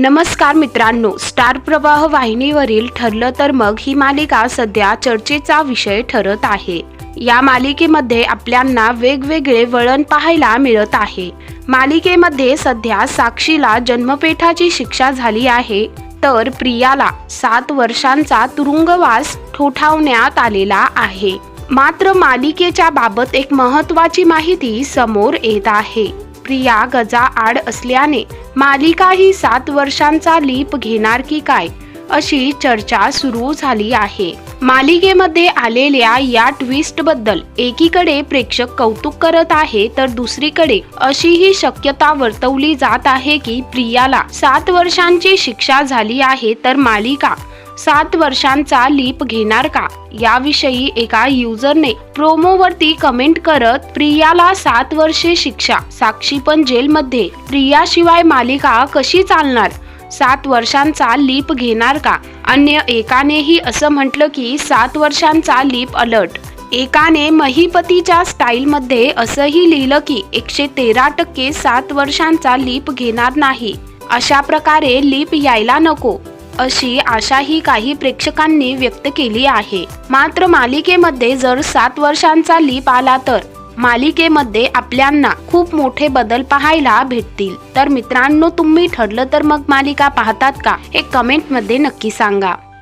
नमस्कार मित्रांनो स्टार प्रवाह वाहिनीवरील ठरलं तर मग ही मालिका सध्या चर्चेचा विषय ठरत आहे. या मालिकेमध्ये आपल्यांना वेगवेगळे वळण पाहायला मिळत आहे. मालिकेमध्ये सध्या साक्षीला जन्मपेठाची शिक्षा झाली आहे तर प्रियाला सात वर्षांचा तुरुंगवास ठोठावण्यात आलेला आहे. मात्र मालिकेच्या बाबत एक महत्वाची माहिती समोर येत आहे. प्रिया गजा आड असल्याने मालिका ही सात वर्षांचा लीप घेणार की काय? अशी चर्चा सुरू झाली आहे. मालिकेमध्ये आलेल्या या ट्विस्टबद्दल एकीकडे प्रेक्षक कौतुक करत आहे तर दुसरीकडे अशीही शक्यता वर्तवली जात आहे की प्रियाला सात वर्षांची शिक्षा झाली आहे तर मालिका सात वर्षांचा लीप घेणार का? याविषयी एका युजरने प्रोमोवरती कमेंट करत प्रियाला सात वर्षे शिक्षा साक्षी पण जेलमध्ये. प्रियाशिवाय मालिका कशी चालणार? सात वर्षांचा लीप घेणार का? अन्य एकानेही असं म्हटलं की सात वर्षांचा लीप अलर्ट. एकाने महीपतीच्या स्टाईलमध्ये असंही लिहिलं की एकशे तेरा टक्के सात वर्षांचा लीप घेणार नाही. अशा प्रकारे लीप यायला नको. अशी आशाही काही प्रेक्षकांनी व्यक्त केली आहे. मात्र मालिकेमध्ये जर सात वर्षांचा लीप आला तर मालिकेमध्ये आपल्यांना खूप मोठे बदल पाहायला भेटतील. तर मित्रांनो तुम्ही ठरलं तर मग मालिका पाहतात का? हे कमेंटमध्ये नक्की सांगा.